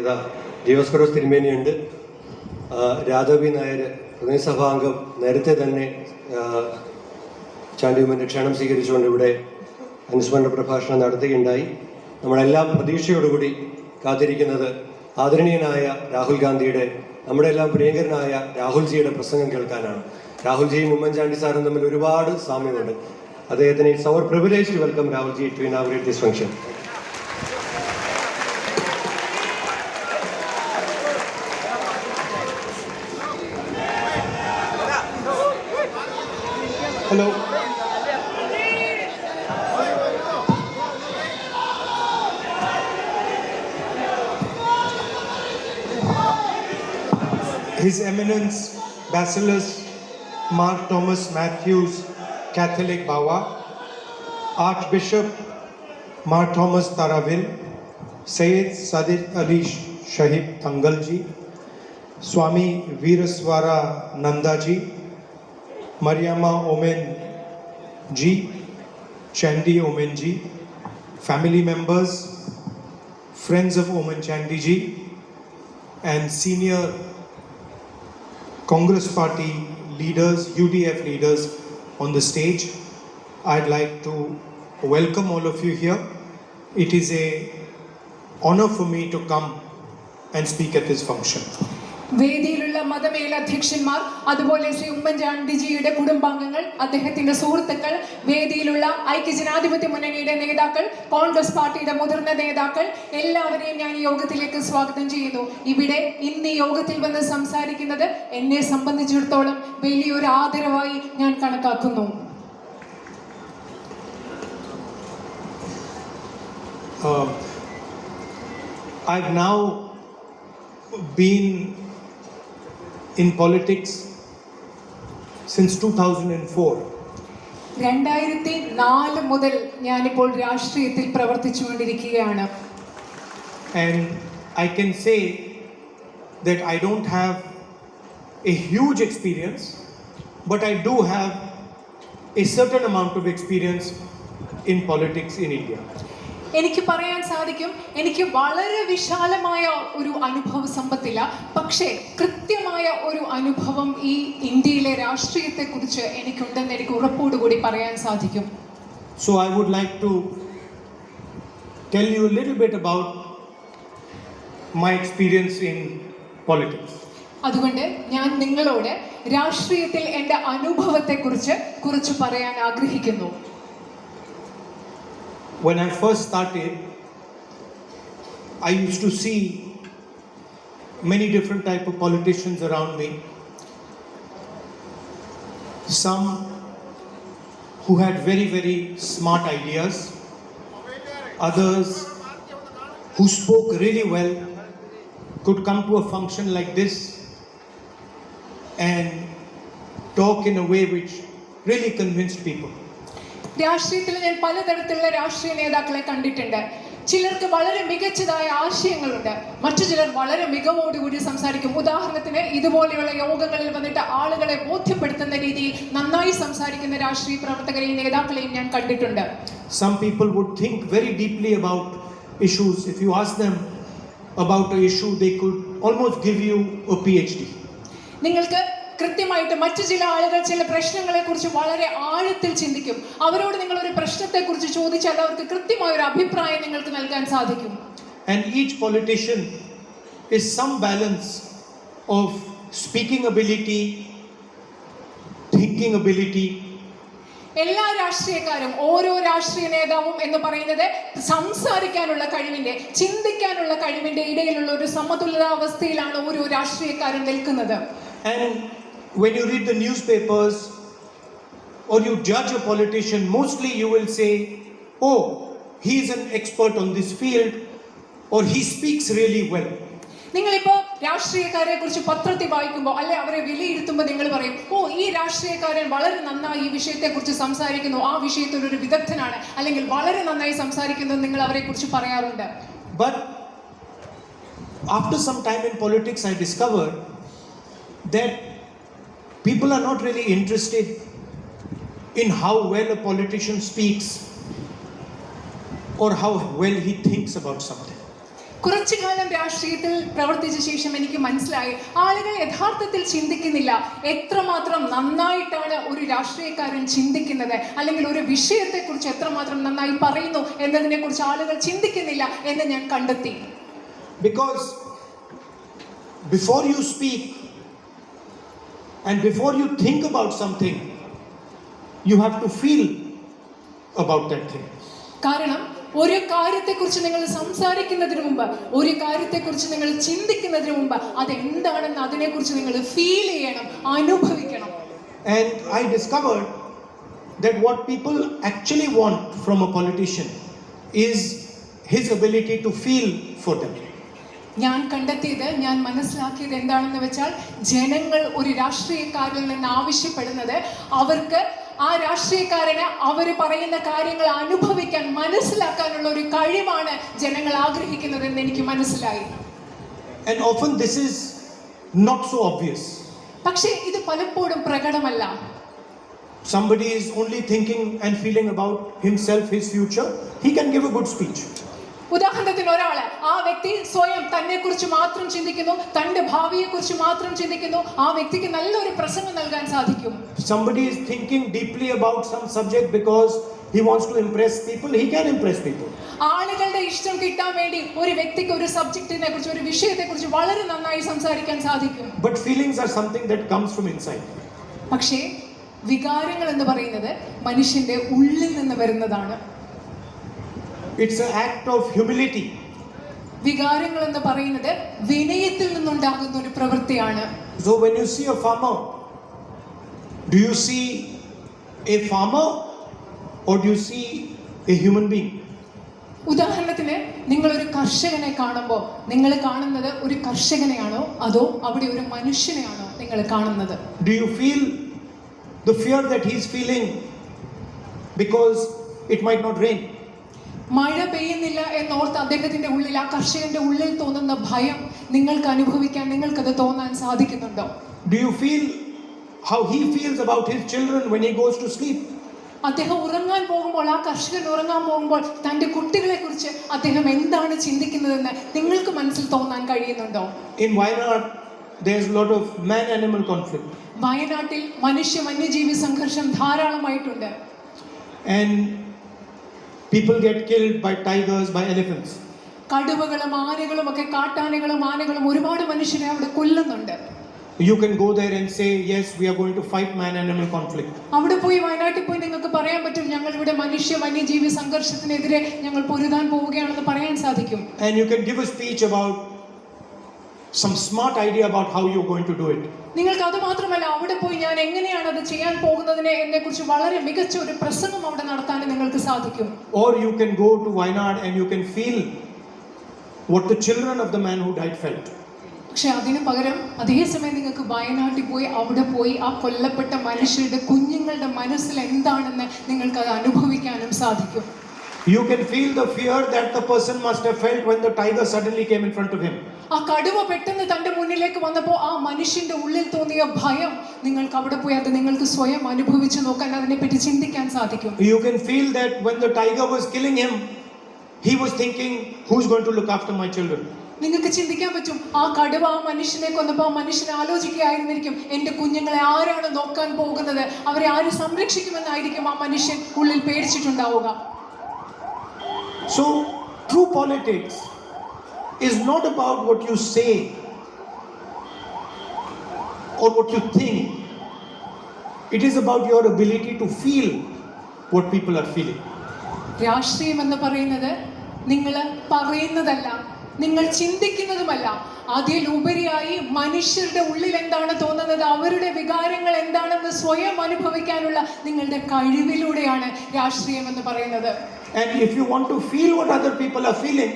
ഇതാ ഡിയോസ്കോറോസ് തിരുമേനിയുണ്ട്. രാധവി നായർ പ്രതിനിധിസഭാംഗം നേരത്തെ തന്നെ ചാണ്ടിയുമ്മന്റെ ക്ഷണം സ്വീകരിച്ചുകൊണ്ട് ഇവിടെ അനുസ്മരണ പ്രഭാഷണം നടത്തുകയുണ്ടായി. നമ്മളെല്ലാം പ്രതീക്ഷയോടുകൂടി കാത്തിരിക്കുന്നത് ആദരണീയനായ രാഹുൽ ഗാന്ധിയുടെ നമ്മുടെ എല്ലാം പ്രിയങ്കരനായ രാഹുൽജിയുടെ പ്രസംഗം കേൾക്കാനാണ്. രാഹുൽജിയും ഉമ്മൻചാണ്ടി സാറും തമ്മിൽ ഒരുപാട് സാമ്യമുണ്ട്. അദ്ദേഹത്തിന് it's our privilege welcome Rahulji to inaugurate this function His Eminence Bacillus Mark Thomas Matthews, Catholic Bawa, Archbishop Mark Thomas Taravil, Sayyid Sadiq Ali Shahib Tangalji, Swami Viraswara Nandaji, Mariama Omen Ji, Chandi Omen Ji, family members, friends of Omen Chandi Ji, and senior Congress Party leaders, UDF leaders on the stage. I'd like to welcome all of you here. It is a honor for me to come and speak at this function. വേദിയിലുള്ള മതമേലധ്യക്ഷന്മാർ അതുപോലെ ശ്രീ ഉമ്മൻചാണ്ടിജിയുടെ കുടുംബാംഗങ്ങൾ അദ്ദേഹത്തിന്റെ സുഹൃത്തുക്കൾ വേദിയിലുള്ള ഐക്യജനാധിപത്യ മുന്നണിയുടെ നേതാക്കൾ കോൺഗ്രസ് പാർട്ടിയുടെ മുതിർന്ന നേതാക്കൾ എല്ലാവരെയും ഞാൻ ഈ യോഗത്തിലേക്ക് സ്വാഗതം ചെയ്യുന്നു. ഇവിടെ ഇന്ന് യോഗത്തിൽ വന്ന് സംസാരിക്കുന്നത് എന്നെ സംബന്ധിച്ചിടത്തോളം വലിയൊരു ആദരവായി ഞാൻ കണക്കാക്കുന്നു. Uh, I've now been in politics since 2004. രണ്ടായിരത്തി നാല് മുതൽ ഞാനിപ്പോൾ രാഷ്ട്രീയത്തിൽ പ്രവർത്തിച്ചുകൊണ്ടിരിക്കുകയാണ് And I can say that I don't have a huge experience, but I do have a certain amount of experience in politics in India. എനിക്ക് പറയാൻ സാധിക്കും. എനിക്ക് വളരെ വിശാലമായ ഒരു അനുഭവ സമ്പത്തില്ല. പക്ഷേ കൃത്യമായ ഒരു അനുഭവം ഈ ഇന്ത്യയിലെ രാഷ്ട്രീയത്തെ കുറിച്ച് എനിക്കുണ്ടെന്ന് എനിക്ക് ഉറപ്പോടുകൂടി പറയാൻ സാധിക്കും. So I would like to tell you little bit about my experience in politics politics. അതുകൊണ്ട് ഞാൻ നിങ്ങളോട് രാഷ്ട്രീയത്തിൽ എന്റെ അനുഭവത്തെക്കുറിച്ച് കുറിച്ച് പറയാൻ ആഗ്രഹിക്കുന്നു. When I first started, I used to see many different type of politicians around me. Some who had very very smart ideas, others who spoke really well could come to a function like this and talk in a way which really convinced people. രാഷ്ട്രീയത്തിൽ ഞാൻ പലതരത്തിലുള്ള രാഷ്ട്രീയ നേതാക്കളെ കണ്ടിട്ടുണ്ട് ചിലർക്ക് വളരെ മികച്ചതായ ആശയങ്ങളുണ്ട് മറ്റു ചിലർ വളരെ മികവോടുകൂടി സംസാരിക്കും ഉദാഹരണത്തിന് ഇതുപോലെയുള്ള യോഗങ്ങളിൽ വന്നിട്ട് ആളുകളെ ബോധ്യപ്പെടുത്തുന്ന രീതിയിൽ നന്നായി സംസാരിക്കുന്ന രാഷ്ട്രീയ പ്രവർത്തകരെയും നേതാക്കളെയും ഞാൻ കണ്ടിട്ടുണ്ട് Some people would think very deeply about issues. If you ask them about an issue, they could almost give you a PhD. നിങ്ങൾക്ക് കൃത്യമായിട്ട് മറ്റു ചില ആളുകൾ ചില പ്രശ്നങ്ങളെ കുറിച്ച് വളരെ ആഴത്തിൽ ചിന്തിക്കും. അവരോട് നിങ്ങൾ ഒരു പ്രശ്നത്തെക്കുറിച്ച് ചോദിച്ചാൽ അവർക്ക് കൃത്യമായ ഒരു അഭിപ്രായം നിങ്ങൾക്ക് നൽകാൻ സാധിക്കും. And each politician is some balance of speaking ability, thinking ability, എല്ലാ രാഷ്ട്രീയക്കാരും ഓരോ രാഷ്ട്രീയ നേതാവും എന്ന് പറയുന്നത് സംസാരിക്കാനുള്ള കഴിവിന്റെ ചിന്തിക്കാനുള്ള കഴിവിന്റെ ഇടയിലുള്ള ഒരു സമതുലിതാവസ്ഥയിലാണ് ഓരോ രാഷ്ട്രീയക്കാരും നിൽക്കുന്നത്. And when you read the newspapers or you judge a politician, mostly you will say, oh, he's an expert on this field or he speaks really well. നിങ്ങളിപ്പോ രാഷ്ട്രീയക്കാരെ കുറിച്ച് പത്രത്തിൽ വായിക്കുമ്പോൾ അല്ലെ അവരെ വിലയിരുത്തുമ്പോൾ നിങ്ങൾ പറയും ഓ ഈ രാഷ്ട്രീയക്കാരൻ വളരെ നന്നായി ഈ വിഷയത്തെ കുറിച്ച് സംസാരിക്കുന്നു ആ വിഷയത്തിൽ ഒരു വിദഗ്ധനാണ് അല്ലെങ്കിൽ വളരെ നന്നായി സംസാരിക്കുന്നു എന്ന് നിങ്ങൾ അവരെ കുറിച്ച് പറയാറുണ്ട് But after some time in politics, I discovered that people are not really interested in how well a politician speaks or how well he thinks about something. കുറച്ചു കാലം രാഷ്ട്രീയത്തിൽ പ്രവർത്തിച്ച ശേഷം എനിക്ക് മനസ്സിലായി ആളുകൾ യഥാർത്ഥത്തിൽ ചിന്തിക്കുന്നില്ല എത്രമാത്രം നന്നായിട്ടാണ് ഒരു രാഷ്ട്രീയക്കാരൻ ചിന്തിക്കുന്നത് അല്ലെങ്കിൽ ഒരു വിഷയത്തെക്കുറിച്ച് എത്രമാത്രം നന്നായി പറയുന്നു എന്നതിനെ കുറിച്ച് ആളുകൾ ചിന്തിക്കുന്നില്ല എന്ന് ഞാൻ കണ്ടെത്തി Because before you speak and before you think about something, you have to feel about that thing. കാരണം ഒരു കാര്യത്തെക്കുറിച്ച് നിങ്ങൾ സംസാരിക്കുന്നതിന് മുമ്പ് ഒരു കാര്യത്തെക്കുറിച്ച് നിങ്ങൾ ചിന്തിക്കുന്നതിന് മുമ്പ് അതെന്താണെന്ന് അതിനെക്കുറിച്ച് നിങ്ങൾ ഫീൽ ചെയ്യണം അനുഭവിക്കണം And I discovered that what people actually want from a politician is his ability to feel for them. ഞാൻ കണ്ടെത്തിയത് ഞാൻ മനസ്സിലാക്കിയത് എന്താണെന്ന് വെച്ചാൽ ജനങ്ങൾ ഒരു രാഷ്ട്രീയക്കാരിൽ നിന്ന് ആവശ്യപ്പെടുന്നത് അവർക്ക് ആ രാഷ്ട്രീയക്കാരന് അവർ പറയുന്ന കാര്യങ്ങൾ അനുഭവിക്കാൻ മനസ്സിലാക്കാനുള്ള ഒരു കഴിവാണ് ജനങ്ങൾ ആഗ്രഹിക്കുന്നത് എന്ന് എനിക്ക് മനസ്സിലായി And often this is not so obvious. പക്ഷേ ഇത് പലപ്പോഴും പ്രകടമല്ല Somebody is only thinking and feeling about himself, his future, he can give a good speech. ഉദാഹരണത്തിന് ഒരാൾ ആ വ്യക്തി സ്വയം തന്നെ കുറിച്ച് മാത്രം ചിന്തിക്കുന്നു തന്റെ ഭാവിയെ കുറിച്ച് മാത്രം ചിന്തിക്കുന്നു ആ വ്യക്തിക്ക് നല്ലൊരു പ്രസംഗം നൽകാൻ സാധിക്കും Somebody is thinking deeply about some subject because he wants to impress people, he can impress people. ആളുകളുടെ ഇഷ്ടം കിട്ടാൻ വേണ്ടി ഒരു വ്യക്തിക്ക് ഒരു സബ്ജക്റ്റിനെ കുറിച്ച് ഒരു വിഷയത്തെ കുറിച്ച് വളരെ നന്നായി സംസാരിക്കാൻ സാധിക്കും But feelings are something that comes from inside. പക്ഷേ വികാരങ്ങൾ എന്ന് പറയുന്നത് മനുഷ്യന്റെ ഉള്ളിൽ നിന്ന് വരുന്നതാണ് It's an act of humility. വികാരങ്ങൾ എന്ന് പറയുന്നത് വിനയത്തിൽ നിന്നുണ്ടാകുന്ന ഒരു പ്രവൃത്തിയാണ് So when you see a farmer, do you see a farmer or do you see a human being? ഉദാഹരണത്തിന് നിങ്ങൾ ഒരു കർഷകനെ കാണുമ്പോൾ നിങ്ങൾ കാണുന്നത് ഒരു കർഷകനെയാണോ അതോ അവിടെ ഒരു മനുഷ്യനെയാണോ നിങ്ങൾ കാണുന്നത് Do you feel the fear that he's feeling because it might not rain? മഴ പെയ്യുന്നില്ല എന്നോർത്ത് അദ്ദേഹത്തിന്റെ ഉള്ളിൽ ആ കർഷകന്റെ ഉള്ളിൽ തോന്നുന്ന ഭയം നിങ്ങൾക്ക് അനുഭവിക്കാൻ നിങ്ങൾക്കത് തോന്നാൻ സാധിക്കുന്നുണ്ടോ do you feel how he feels about his children when he goes to sleep? അദ്ദേഹം ഉറങ്ങാൻ പോകുമ്പോൾ ആ കർഷകൻ ഉറങ്ങാൻ പോകുമ്പോൾ തന്റെ കുട്ടികളെ കുറിച്ച് അദ്ദേഹം എന്താണ് ചിന്തിക്കുന്നതെന്ന് നിങ്ങൾക്ക് മനസ്സിൽ തോന്നാൻ കഴിയുന്നുണ്ടോ in Wayanad lot of man animal conflict. വയനാട്ടിൽ മനുഷ്യ വന്യജീവി സംഘർഷം ധാരാളമായിട്ടുണ്ട് And people get killed by tigers, by elephants. കടുവകളും ആനകളും ഒക്കെ കാട്ടാനകളും ആനകളും ഒരുപാട് മനുഷ്യരെ അവിടെ കൊല്ലുന്നുണ്ട് You can go there and say, Yes, we are going to fight man animal conflict. അവിടെ പോയി വയനാട്ടിൽ പോയി നിങ്ങൾക്ക് പറയാൻ പറ്റും ഞങ്ങൾ ഇവിടെ മനുഷ്യ വന്യജീവി സംഘർഷത്തിനെതിരെ ഞങ്ങൾ പൊരുതാൻ പോവുകയാണെന്ന് പറയാൻ സാധിക്കും And you can give a speech about some smart idea about how you're going to do it. നിങ്ങൾക്ക് അത് മാത്രമല്ല അവിടെ പോയി ഞാൻ എങ്ങനെയാണ് അത് ചെയ്യാൻ പോകുന്നതിനെ എന്നെ കുറിച്ച് വളരെ മികച്ച ഒരു പ്രസംഗം അവിടെ നടത്താൻ നിങ്ങൾക്ക് സാധിക്കും Or you can go to Wayanad and you can feel what the children of the man who died felt. പക്ഷെ അതിനു പകരം അതേസമയം നിങ്ങൾക്ക് വയനാട്ടിൽ പോയി അവിടെ പോയി ആ കൊല്ലപ്പെട്ട മനുഷ്യരുടെ കുഞ്ഞുങ്ങളുടെ മനസ്സിൽ എന്താണെന്ന് നിങ്ങൾക്ക് അത് അനുഭവിക്കാനും സാധിക്കും You can feel the fear that the person must have felt when the tiger suddenly came in front of him. ആ കടുവ പെട്ടെന്ന് തന്റെ മുന്നിലേക്ക് വന്നപ്പോൾ ആ മനുഷ്യന്റെ ഉള്ളിൽ തോന്നിയ ഭയം നിങ്ങൾക്ക് അവിടെ പോയി അത് നിങ്ങൾക്ക് സ്വയം അനുഭവിച്ച് നോക്കാൻ അതിനെ അതിനെപ്പറ്റി ചിന്തിക്കാൻ സാധിക്കും. You can feel that when the tiger was killing him, he was thinking, Who's going to look after my children? നിങ്ങൾക്ക് ചിന്തിക്കാൻ പറ്റും ആ കടുവ ആ മനുഷ്യനെ കൊന്നപ്പോൾ ആ മനുഷ്യൻ ആലോചിക്കുകയായിരുന്നിരിക്കും എന്റെ കുഞ്ഞുങ്ങളെ ആരാണ് നോക്കാൻ പോകുന്നത്? അവരെ ആര് സംരക്ഷിക്കുമെന്നായിരിക്കും ആ മനുഷ്യൻ ഉള്ളിൽ പേടിച്ചിട്ടുണ്ടാവുക. So true politics is not about what you say or what you think, it is about your ability to feel what people are feeling. രാഷ്ട്രീയം എന്ന് പറയുന്നത് നിങ്ങൾ പറയുന്നതല്ല നിങ്ങൾ ചിന്തിക്കുന്നതുമല്ല അതിലുപരിയായി മനുഷ്യരുടെ ഉള്ളിൽ എന്താണ് തോന്നുന്നത് അവരുടെ വികാരങ്ങൾ എന്താണെന്ന് സ്വയം അനുഭവിക്കാനുള്ള നിങ്ങളുടെ കഴിവിലൂടെയാണ് രാഷ്ട്രീയം എന്ന് പറയുന്നത് And if you want to feel what other people are feeling,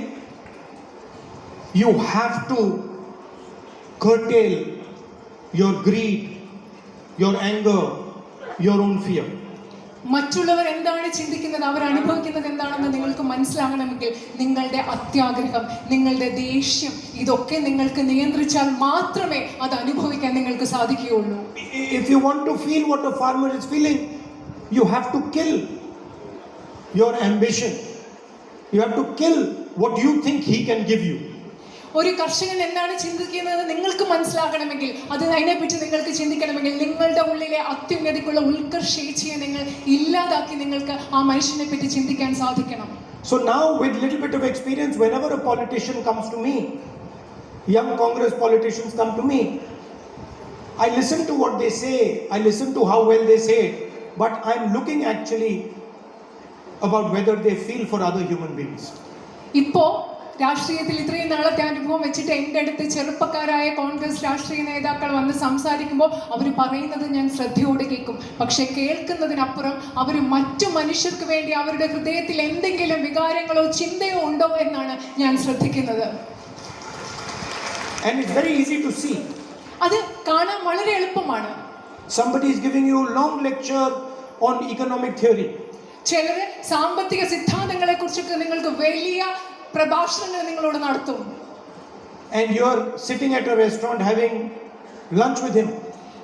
you have to curtail your greed, your anger, your own fear. മറ്റുള്ളവർ എന്താണ് ചിന്തിക്കുന്നത് അവർ അനുഭവിക്കുന്നത് എന്താണെന്ന് നിങ്ങൾക്ക് മനസ്സിലാകണമെങ്കിൽ നിങ്ങളുടെ അത്യാഗ്രഹം നിങ്ങളുടെ ദേഷ്യം ഇതൊക്കെ നിങ്ങൾക്ക് നിയന്ത്രിച്ചാൽ മാത്രമേ അത് അനുഭവിക്കാൻ നിങ്ങൾക്ക് സാധിക്കുകയുള്ളൂ If you want to feel what a farmer is feeling, you have to kill your ambition. You have to kill what you think he can give you. ഒരു കർഷകൻ എന്താണ് ചിന്തിക്കുന്നത് നിങ്ങൾക്ക് മനസ്സിലാകണമെങ്കിൽ അത് അതിനെപ്പറ്റി നിങ്ങൾക്ക് ചിന്തിക്കണമെങ്കിൽ നിങ്ങളുടെ ഉള്ളിലെ അത്യുന്നതിക്കുള്ള ഉത്കർഷേച്ഛയെ നിങ്ങൾ ഇല്ലാതാക്കി നിങ്ങൾക്ക് ആ മനുഷ്യനെ പറ്റി ചിന്തിക്കാൻ സാധിക്കണം So now, with little bit of experience, whenever a politician comes to me, young Congress politicians come to me, I listen to what they say, I listen to how well they say it, but I'm looking actually about whether they feel for other human beings. ഇപ്പോ രാഷ്ട്രീയത്തിൽ ഇത്രയും നാളത്തെ അനുഭവം വെച്ചിട്ട് എന്റെ അടുത്ത് ചെറുപ്പക്കാരായ കോൺഗ്രസ് രാഷ്ട്രീയ നേതാക്കൾ വന്ന് സംസാരിക്കുമ്പോൾ അവർ പറയുന്നത് ഞാൻ ശ്രദ്ധയോടെ കേൾക്കും പക്ഷെ കേൾക്കുന്നതിനപ്പുറം അവർ മറ്റു മനുഷ്യർക്ക് വേണ്ടി അവരുടെ ഹൃദയത്തിൽ എന്തെങ്കിലും വികാരങ്ങളോ ചിന്തയോ ഉണ്ടോ എന്നാണ് ഞാൻ ശ്രദ്ധിക്കുന്നത് And it's very easy to see. അത് കാണാൻ വളരെ എളുപ്പമാണ് Somebody is giving you long lecture on economic theory. ചിലർ സാമ്പത്തിക സിദ്ധാന്തങ്ങളെ കുറിച്ചൊക്കെ നിങ്ങൾക്ക് വലിയ പ്രഭാഷണങ്ങൾ നിങ്ങളോട് നടത്തും and you are sitting at a restaurant having lunch with him.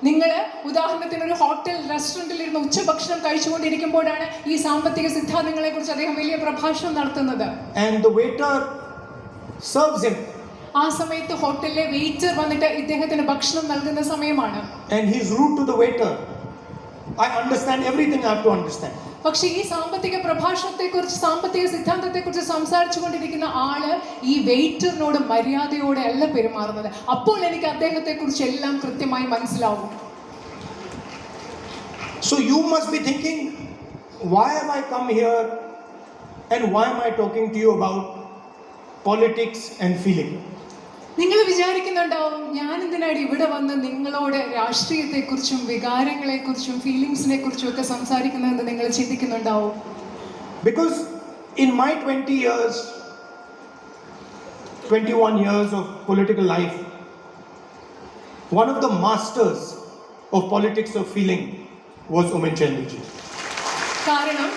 നിങ്ങൾ ഉദാഹരണത്തിന് ഒരു ഹോട്ടൽ റെസ്റ്റോറന്റിൽ ഇരുന്ന് ഉച്ചഭക്ഷണം കഴിച്ചുകൊണ്ടിരിക്കുമ്പോഴാണ് ഈ സാമ്പത്തിക സിദ്ധാന്തങ്ങളെ കുറിച്ച് അദ്ദേഹം വലിയ പ്രഭാഷണം നടത്തുന്നത് And the waiter serves him ആ സമയത്ത് ഹോട്ടലിലെ വെയിറ്റർ വന്നിട്ട് ഇദ്ദേഹത്തിന് ഭക്ഷണം നൽകുന്ന സമയമാണ് and he's rude to the waiter. I understand everything I have to understand. പക്ഷെ ഈ സാമ്പത്തിക പ്രഭാഷണത്തെക്കുറിച്ച് സാമ്പത്തിക സിദ്ധാന്തത്തെക്കുറിച്ച് സംസാരിച്ചു കൊണ്ടിരിക്കുന്ന ആൾ ഈ വെയിറ്ററിനോട് മര്യാദയോടെ അല്ല പെരുമാറുന്നത് അപ്പോൾ എനിക്ക് അദ്ദേഹത്തെക്കുറിച്ച് എല്ലാം കൃത്യമായി മനസ്സിലാവും So you must be thinking, why have I come here and why am I talking to you about politics and feeling? നിങ്ങൾ വിചാരിക്കുന്നുണ്ടാവും ഞാൻ എന്തിനാണ് ഇവിടെ വന്ന് നിങ്ങളോട് രാഷ്ട്രീയത്തെക്കുറിച്ചും വികാരങ്ങളെക്കുറിച്ചും ഫീലിങ്സിനെ കുറിച്ചും ഒക്കെ സംസാരിക്കുന്നതെന്ന് നിങ്ങൾ ചിന്തിക്കുന്നുണ്ടാവും Because in my 20 years, 21 years of political life, one of the masters of politics of feeling was Oommen Chandiji. കാരണം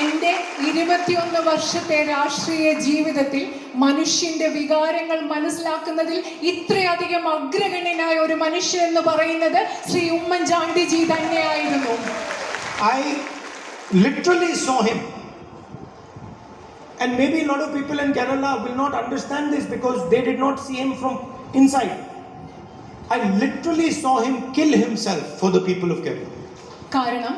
എന്റെ ഇരുപത്തിയൊന്ന് വർഷത്തെ രാഷ്ട്രീയ ജീവിതത്തിൽ മനുഷ്യന്റെ വികാരങ്ങൾ മനസ്സിലാക്കുന്നതിൽ ഇത്രയധികം അഗ്രഗണ്യനായ ഒരു മനുഷ്യൻ എന്ന് പറയുന്നത് ശ്രീ ഉമ്മൻചാണ്ടിജി തന്നെയായിരുന്നു I literally saw him And maybe a lot of people in Kerala will not understand this because they did not see him from inside. I literally saw him kill himself for the people of Kerala. കാരണം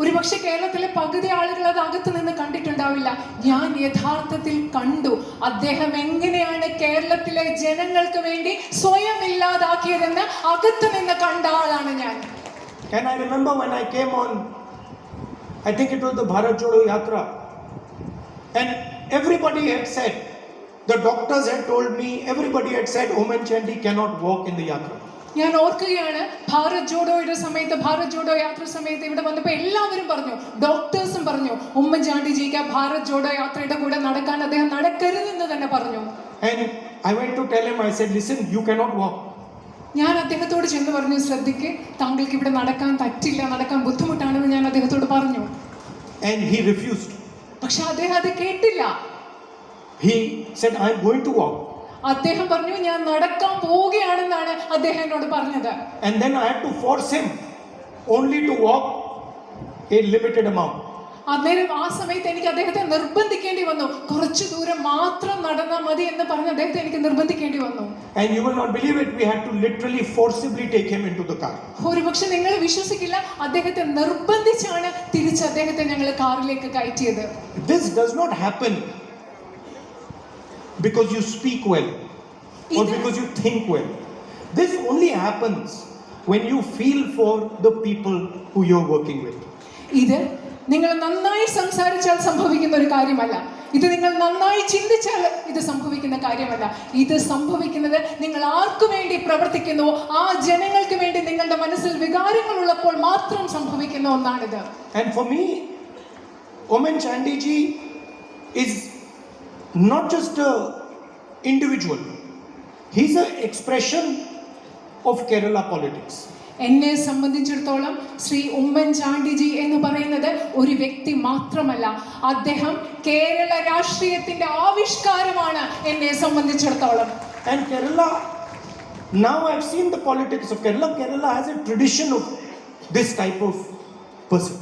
ഒരുപക്ഷെ കേരളത്തിലെ പകുതി ആളുകൾ അത് അകത്ത് നിന്ന് കണ്ടിട്ടുണ്ടാവില്ല ഞാൻ യഥാർത്ഥത്തിൽ കണ്ടു അദ്ദേഹം എങ്ങനെയാണ് കേരളത്തിലെ ജനങ്ങൾക്ക് വേണ്ടി സ്വയം ഇല്ലാതാക്കിയതെന്ന് അകത്ത് നിന്ന് കണ്ട ആളാണ് ഞാൻ Can I remember when I came on, I think it was the Bharat Jodo Yatra, and everybody had said, the doctors had told me, everybody had said, Oman Chandi cannot walk in the Yatra. ഞാൻ ഓർക്കുകയാണ് ഭാരത് ജോഡോയുടെ സമയത്ത് ഭാരത് ജോഡോ യാത്ര സമയത്ത് ഇവിടെ വന്നപ്പോൾ എല്ലാവരും പറഞ്ഞു ഡോക്ടേഴ്സും പറഞ്ഞു ഉമ്മൻചാണ്ടി ജിക്ക് ഭാരത് ജോഡോ യാത്രയുടെ കൂടെ നടക്കാൻ അദ്ദേഹം നടക്കരുതെന്ന് തന്നെ പറഞ്ഞു. ഞാൻ അദ്ദേഹത്തോട് ചെന്ന് പറഞ്ഞു ശ്രദ്ധിക്ക് താങ്കൾക്ക് ഇവിടെ നടക്കാൻ പറ്റില്ല നടക്കാൻ ബുദ്ധിമുട്ടാണെന്ന് ഞാൻ അദ്ദേഹത്തോട് പറഞ്ഞു. പക്ഷെ അദ്ദേഹം അത് കേട്ടില്ല He said, I'm going to walk. അദ്ദേഹം പറഞ്ഞു ഞാൻ നടക്കാൻ പോവുകയാണെന്നാണ് അദ്ദേഹം എന്നോട് പറഞ്ഞത് And then I had to force him only to walk a limited amount. അന്നേരം ആ സമയത്ത് എനിക്ക് അദ്ദേഹത്തെ നിർബന്ധിക്കേണ്ടി വന്നു കുറച്ചു ദൂരം മാത്രം നടന്നാൽ മതി എന്ന് പറഞ്ഞ് അദ്ദേഹത്തെ എനിക്ക് നിർബന്ധിക്കേണ്ടി വന്നു And you will not believe it, we had to literally forcibly take him into the car. ഒരുപക്ഷെ നിങ്ങൾ വിശ്വസിക്കില്ല അദ്ദേഹത്തെ നിർബന്ധിച്ചാണ് തിരിച്ച് അദ്ദേഹത്തെ ഞങ്ങൾ കാറിലേക്ക് കയറ്റിയത് This does not happen because you speak well or Either- because you think well. This only happens when you feel for the people who you're working with. ഇത് നിങ്ങൾ നന്നായി സംസാരിച്ചാൽ സംഭവിക്കുന്ന ഒരു കാര്യമല്ല ഇത് നിങ്ങൾ നന്നായി ചിന്തിച്ചാൽ ഇത് സംഭവിക്കുന്ന കാര്യമല്ല ഇത് സംഭവിക്കുന്നത് നിങ്ങൾ ആർക്കു വേണ്ടി പ്രവർത്തിക്കുന്നുവോ ആ ജനങ്ങൾക്ക് വേണ്ടി നിങ്ങളുടെ മനസ്സിൽ വികാരങ്ങൾ ഉള്ളപ്പോൾ മാത്രം സംഭവിക്കുന്ന ഒന്നാണിത് And for me, Omen Chandiji is not just a individual. He's an expression of Kerala politics. എന്നെ സംബന്ധിച്ചിടത്തോളം ശ്രീ ഉമ്മൻചാണ്ടിജി എന്ന് പറയുന്നത് ഒരു വ്യക്തി മാത്രമല്ല അദ്ദേഹം കേരള രാഷ്ട്രീയത്തിന്റെ ആവിഷ്കാരമാണ് എന്നെ സംബന്ധിച്ചിടത്തോളം And Kerala, now I've seen the politics of Kerala. Kerala has a tradition of this type of person.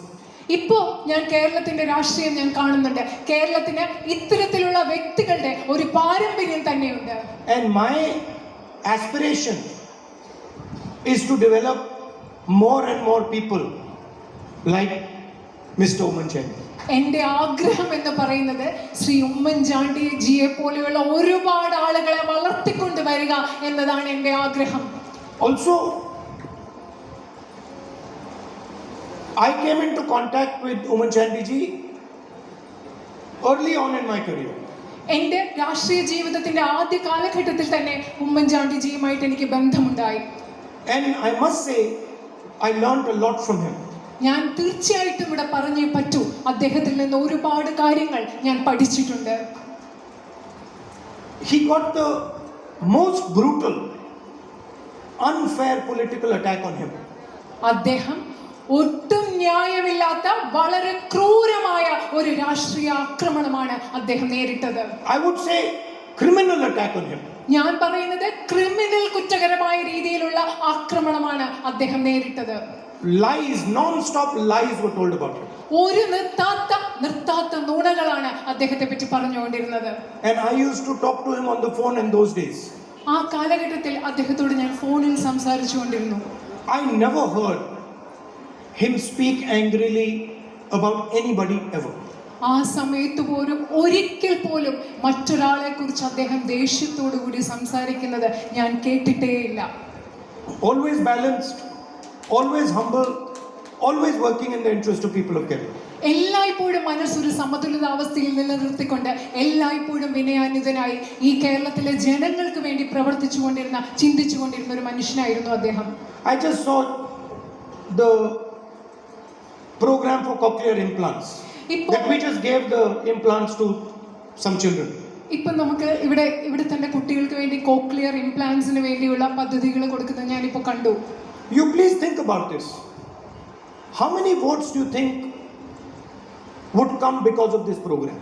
ഇപ്പോ ഞാൻ കേരളത്തിന്റെ രാഷ്ട്രീയം ഞാൻ കാണുന്നുണ്ട്. കേരളത്തിന് ഇത്തരത്തിലുള്ള വ്യക്തികളുടെ ഒരു പാരമ്പര്യം തന്നെയുണ്ട്. And my aspiration is to develop more and more people like mister Oommen Chandy എന്റെ ആഗ്രഹം എന്ന് പറയുന്നത് ശ്രീ ഉമ്മൻചാണ്ടി ജിയെ പോലെയുള്ള ഒരുപാട് ആളുകളെ വളർത്തിക്കൊണ്ട് വരിക എന്നതാണ് എന്റെ ആഗ്രഹം. Also, I came into contact with Uman Chandi ji early on in my career. എന്റെ രാഷ്ട്രീയ ജീവിതത്തിന്റെ ആദ്യ കാലഘട്ടത്തിൽ തന്നെ ഉമ്മൻചാണ്ടിജിയുമായിട്ട് എനിക്ക് ബന്ധമുണ്ടായി And I must say, I learned a lot from him. ഞാൻ തീർച്ചയായിട്ടും ഇവിടെ പറഞ്ഞേ പറ്റൂ അദ്ദേഹത്തിൽ നിന്ന് ഒരുപാട് കാര്യങ്ങൾ ഞാൻ പഠിച്ചിട്ടുണ്ട് He got the most brutal, unfair political attack on him. അദ്ദേഹം ഒട്ടും ന്യായമില്ലാത്ത വളരെ ക്രൂരമായ ഒരു രാഷ്ട്രീയ ആക്രമണമാണ് അദ്ദേഹം നേരിട്ടത്. I would say criminal attack on him ഞാൻ പറയുന്നത് ക്രിമിനൽ കുറ്റകരമായ രീതിയിലുള്ള ആക്രമണമാണ് അദ്ദേഹം നേരിട്ടത്. Lies non stop lies were told about him. ഒരു നിർത്താത്ത നിർത്താത്ത നുണകളാണ് അദ്ദേഹത്തെ പറ്റി പറഞ്ഞുകൊണ്ടിരുന്നത്. And I used to talk to him on the phone in those days. ആ കാലഘട്ടത്തിൽ അദ്ദേഹത്തോട് ഞാൻ ഫോണിൽ സംസാരിച്ചു കൊണ്ടിരുന്നു I never heard him speak angrily about anybody ever. ആ സമയത്ത് പോലും ഒരിക്കൽ പോലും മറ്റൊരാളെ കുറിച്ച് അദ്ദേഹം ദേഷ്യത്തോടു കൂടി സംസാരിക്കുന്നത് ഞാൻ കേട്ടിട്ടേയില്ല Always balanced, always humble, always working in the interest of people of Kerala. എല്ലായ്പ്പോഴും മനസ്സൊരു സമതുലിതാവസ്ഥയിൽ നിലനിർത്തിക്കൊണ്ട് എല്ലായ്പ്പോഴും വിനയാന്വിതനായി ഈ കേരളത്തിലെ ജനങ്ങൾക്ക് വേണ്ടി പ്രവർത്തിച്ചു കൊണ്ടിരുന്ന ചിന്തിച്ചു കൊണ്ടിരുന്ന ഒരു മനുഷ്യനായിരുന്നു അദ്ദേഹം I just saw the program for cochlear implants. That we just gave the implants to some children. ഇപ്പം നമുക്ക് ഇവിടെ ഇവിടെ തന്നെ കുട്ടികൾക്ക് വേണ്ടി കോക്ലിയർ ഇംപ്ലാന്റ്സിന് വേണ്ടിയുള്ള പദ്ധതികൾ കൊടുക്കുന്നത് ഞാനിപ്പോൾ കണ്ടു You please think about this. How many votes do you think would come because of this program?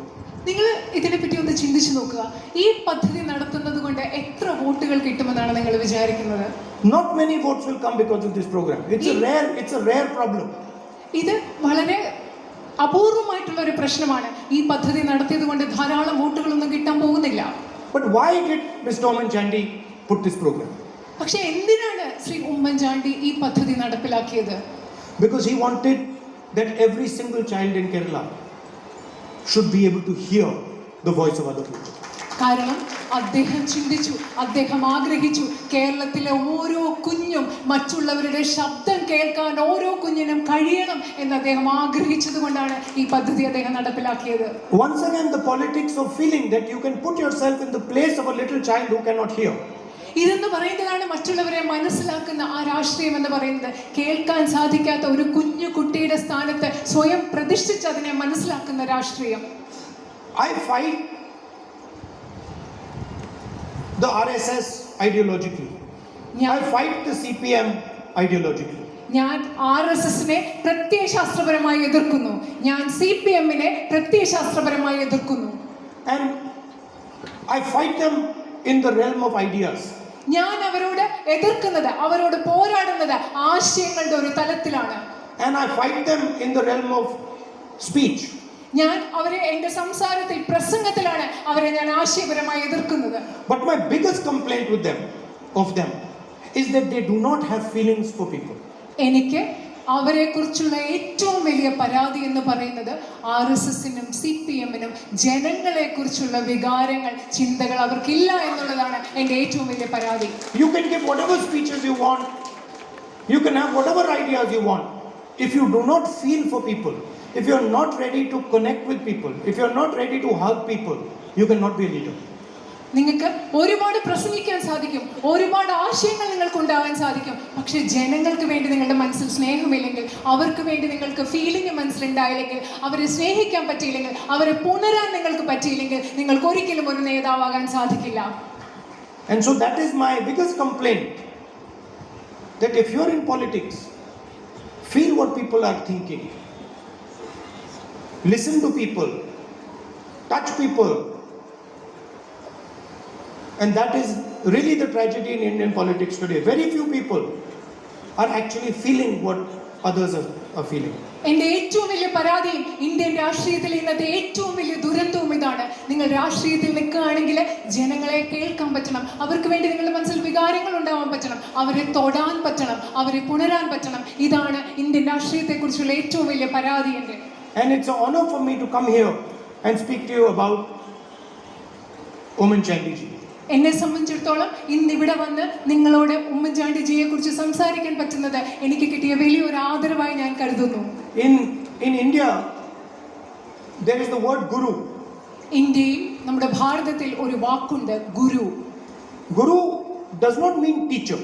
നിങ്ങൾ ഇതിനെപ്പറ്റി ഒന്ന് ചിന്തിച്ചു നോക്കുക ഈ പദ്ധതി നടത്തുന്നത് കൊണ്ട് എത്ര വോട്ടുകൾ കിട്ടുമെന്നാണ് നിങ്ങൾ വിചാരിക്കുന്നത് Not many votes will come because of this program. It's a rare, it's a rare problem. ഇത് വളരെ അപൂർവമായിട്ടുള്ള ഒരു പ്രശ്നമാണ് ഈ പദ്ധതി നടത്തിയത് കൊണ്ട് ധാരാളം വോട്ടുകളൊന്നും കിട്ടാൻ പോകുന്നില്ല But why did Mr. Oman Chandi put this program? പക്ഷെ എന്തിനാണ് ശ്രീ ഉമ്മൻചാണ്ടി ഈ പദ്ധതി നടപ്പിലാക്കിയത് Because he wanted that every single child in Kerala should be able to hear the voice of other people. കാരണം അദ്ദേഹം ചിന്തിച്ചു അദ്ദേഹം ആഗ്രഹിച്ചു. കേരളത്തിലെ ഓരോ കുഞ്ഞും മറ്റുള്ളവരുടെ ശബ്ദം കേൾക്കാൻ ഓരോ കുഞ്ഞിനും കഴിയണം എന്ന് അദ്ദേഹം ആഗ്രഹിച്ചത് കൊണ്ടാണ് ഈ പദ്ധതി അദ്ദേഹം നടപ്പിലാക്കിയത്. Once again, the politics of feeling that you can put yourself in the place of a little child who cannot hear. ഇതെന്ന് പറയുന്നതാണ് മറ്റുള്ളവരെ മനസ്സിലാക്കുന്ന ആ രാഷ്ട്രീയം എന്ന് പറയുന്നത്. കേൾക്കാൻ സാധിക്കാത്ത ഒരു കുഞ്ഞു കുട്ടിയുടെ സ്ഥാനത്ത് സ്വയം പ്രതിഷ്ഠിച്ച് അതിനെ മനസ്സിലാക്കുന്ന രാഷ്ട്രീയം. I fight the RSS ideologically. I fight the CPM ideologically. ഞാൻ ആർ എസ് എസിനെ പ്രത്യയശാസ്ത്രപരമായി എതിർക്കുന്നു ഞാൻ സി പി എമ്മിനെ പ്രത്യയശാസ്ത്രപരമായി എതിർക്കുന്നു And I fight them in the realm of ideas. ഞാൻ അവരോട് എതിർക്കുന്നത് അവരോട് പോരാടുന്നത് ആശയങ്ങളുടെ ഒരു തലത്തിലാണ് And I fight them in the realm of speech. ഞാൻ അവരെ എന്റെ സംസാരത്തിൽ പ്രസംഗത്തിലാണ് അവരെ ഞാൻ ആശയപരമായി എതിർക്കുന്നത് But my biggest complaint with them, of them, is that they do not have feelings for people. എനിക്ക് അവരെ കുറിച്ചുള്ള ഏറ്റവും വലിയ പരാതി എന്ന് പറയുന്നത് ആർ എസ് എസിനും സി പി എമ്മിനും ജനങ്ങളെ കുറിച്ചുള്ള വികാരങ്ങൾ ചിന്തകൾ അവർക്കില്ല എന്നുള്ളതാണ് എന്റെ ഏറ്റവും വലിയ പരാതി You can give whatever speeches you want, you can have whatever ideas you want. If you do not feel for people, if you're not ready to connect with people, if you're not ready to hug people, you cannot be a leader. നിങ്ങൾക്ക് ഒരുപാട് പ്രസംഗിക്കാൻ സാധിക്കും ഒരുപാട് ആശയങ്ങൾ നിങ്ങൾക്ക് ഉണ്ടാകാൻ സാധിക്കും പക്ഷെ ജനങ്ങൾക്ക് വേണ്ടി നിങ്ങളുടെ മനസ്സിൽ സ്നേഹമില്ലെങ്കിൽ അവർക്ക് വേണ്ടി നിങ്ങൾക്ക് ഫീലിംഗ് മനസ്സിലുണ്ടായില്ലെങ്കിൽ അവരെ സ്നേഹിക്കാൻ പറ്റിയില്ലെങ്കിൽ അവരെ പുണരാൻ നിങ്ങൾക്ക് പറ്റിയില്ലെങ്കിൽ നിങ്ങൾക്ക് ഒരിക്കലും ഒരു നേതാവാകാൻ സാധിക്കില്ല And so that is my biggest complaint that if you're in politics, feel what people are thinking, Listen to people, touch people. And that is really the tragedy in Indian politics today. Very few people are actually feeling what others are, are feeling. എന്റെ ഏറ്റവും വലിയ പരാതിയും Indian രാഷ്ട്രീയത്തിൽ ഇന്നത്തെ ഏറ്റവും വലിയ ദുരന്തവും ഇതാണ് നിങ്ങൾ രാഷ്ട്രീയത്തിൽ നിൽക്കുകയാണെങ്കിൽ ജനങ്ങളെ കേൾക്കാൻ പറ്റണം അവർക്ക് വേണ്ടി നിങ്ങളുടെ മനസ്സിൽ വികാരങ്ങൾ ഉണ്ടാവാൻ പറ്റണം അവരെ തൊടാൻ പറ്റണം അവരെ പുണരാൻ പറ്റണം ഇതാണ് ഇന്ത്യൻ രാഷ്ട്രീയത്തെക്കുറിച്ചുള്ള ഏറ്റവും വലിയ പരാതി എന്റെ And it's an honor for me to come here and speak to you about Oman Chandiji. എന്നെ സംബന്ധിച്ചിടത്തോളം ഇന്ന് ഇവിടെ വന്ന് നിങ്ങളോട് ഉമ്മൻചാണ്ടിജിയെ കുറിച്ച് സംസാരിക്കാൻ പറ്റുന്നത് എനിക്ക് കിട്ടിയ വലിയൊരു ആദരവായി ഞാൻ കരുതുന്നു In, in India, there is the word guru. ഇന്ത്യയിൽ നമ്മുടെ ഭാരതത്തിൽ ഒരു വാക്കുണ്ട് ഗുരു ഗുരു does not mean teacher.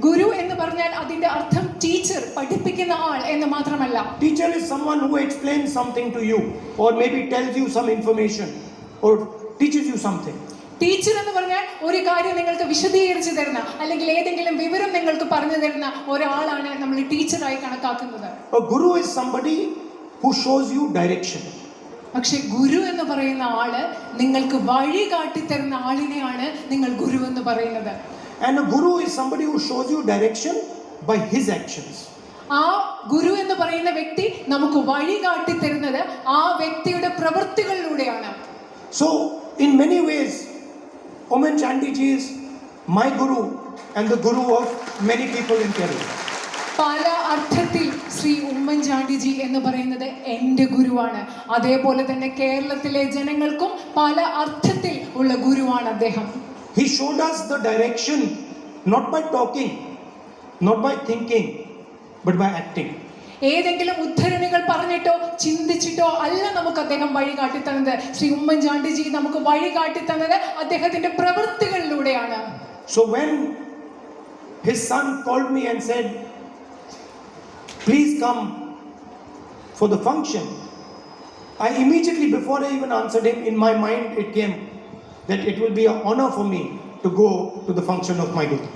ഗുരു എന്ന് പറഞ്ഞാൽ അതിന്റെ അർത്ഥം ടീച്ചർ പഠിപ്പിക്കുന്ന ആൾ എന്ന് മാത്രമല്ല. Teacher is someone who explains something to you or maybe tells you some information or teaches you something teacher എന്ന് പറഞ്ഞാൽ ഒരു കാര്യം നിങ്ങൾക്ക് വിശദീകരിച്ചു തരുന്ന അല്ലെങ്കിൽ ഏതെങ്കിലും വിവരം നിങ്ങൾക്ക് പറഞ്ഞു തരുന്ന ഒരാളാണ് നമ്മൾ ടീച്ചറായി കണക്കാക്കുന്നത്. Guru is somebody who shows you direction. പക്ഷെ ഗുരു എന്ന് പറയുന്ന ആൾ നിങ്ങൾക്ക് വഴി കാട്ടി തരുന്ന ആളിനെയാണ് നിങ്ങൾ ഗുരു എന്ന് പറയുന്നത്. And a guru is somebody who shows you direction by his actions. ആ ഗുരു എന്ന് പറയുന്ന വ്യക്തി നമുക്ക് വഴി കാട്ടി തരുന്നത് ആ വ്യക്തിയുടെ പ്രവൃത്തികളിലൂടെയാണ്. So in many ways Oommen Chandyji is my guru and the guru of many people in Kerala പല അർത്ഥത്തിൽ ശ്രീ ഉമ്മൻചാണ്ടിജി എന്ന് പറയുന്നത് എന്റെ ഗുരുവാണ്. അതേപോലെ തന്നെ കേരളത്തിലെ ജനങ്ങൾക്കും പല അർത്ഥത്തിൽ ഉള്ള ഗുരുവാണ് അദ്ദേഹം. He showed us the direction not by talking, not by thinking, but by acting. ഏതെങ്കിലും ഉദ്ധരണികൾ പറഞ്ഞിട്ടോ ചിന്തിച്ചിട്ടോ അല്ല നമുക്ക് അദ്ദേഹം വഴി കാട്ടിത്തന്നത് ശ്രീ ഉമ്മൻചാണ്ടിജി നമുക്ക് വഴി കാട്ടിത്തന്നത് അദ്ദേഹത്തിന്റെ പ്രവൃത്തികളിലൂടെയാണ് So when his son called me and said, Please come for the function, I immediately, before I even answered him, in my mind it came that it will be an honor for me to go to the function of my guru.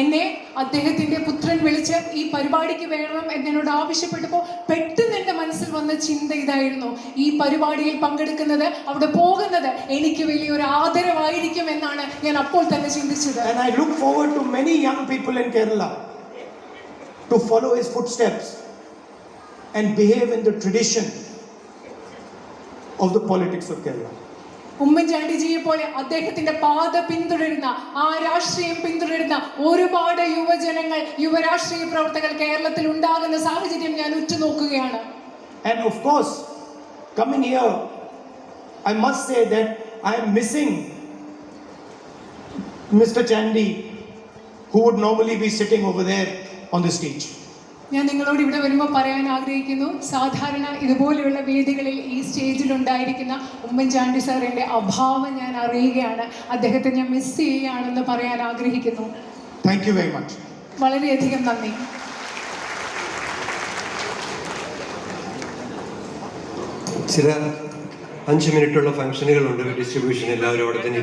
എന്നെ അദ്ദേഹത്തിന്റെ പുത്രൻ വിളിച്ച് ഈ പരിപാടിക്ക് വേണം എന്നോട് ആവശ്യപ്പെട്ടപ്പോൾ പെട്ടെന്ന് എൻ്റെ മനസ്സിൽ വന്ന ചിന്ത ഇതായിരുന്നു ഈ പരിപാടിയിൽ പങ്കെടുക്കുന്നത് അവിടെ പോകുന്നത് എനിക്ക് വലിയൊരു ആദരവായിരിക്കും എന്നാണ് ഞാൻ അപ്പോൾ തന്നെ ചിന്തിച്ചത് And I look forward to many young people in Kerala to follow his footsteps and behave in the tradition of the politics of Kerala. ഉമ്മൻചാണ്ടിജിയെ പോലെ അദ്ദേഹത്തിന്റെ പാത പിന്തുടരുന്ന ആ രാഷ്ട്രീയം പിന്തുടരുന്ന ഒരുപാട് യുവജനങ്ങൾ യുവരാഷ്ട്രീയ പ്രവർത്തകർ കേരളത്തിൽ ഉണ്ടാകുന്ന സാഹചര്യം ഞാൻ ഉറ്റുനോക്കുകയാണ് Mr. Chandi, who would normally be sitting over there on the stage. ഞാൻ നിങ്ങളോട് ഇവിടെ വരുമ്പോൾ പറയാൻ ആഗ്രഹിക്കുന്നു. സാധാരണ ഇതുപോലെയുള്ള വേദികളിൽ ഈ സ്റ്റേജിൽ ഉണ്ടായിരിക്കുന്ന ഉമ്മൻചാണ്ടി സാറിന്റെ അഭാവം ഞാൻ അറിയുകയാണ്. അദ്ദേഹത്തെ ഞാൻ മിസ് ചെയ്യുകയാണെന്ന് പറയാൻ ആഗ്രഹിക്കുന്നു. താങ്ക് യു വെരി മച്ച് വളരെയധികം നന്ദി. ചില അഞ്ച് മിനിറ്റുള്ള ഫംഗ്ഷനുകളുണ്ട് ഡിസ്ട്രിബ്യൂഷൻ എല്ലാവരും അവിടെ തന്നെ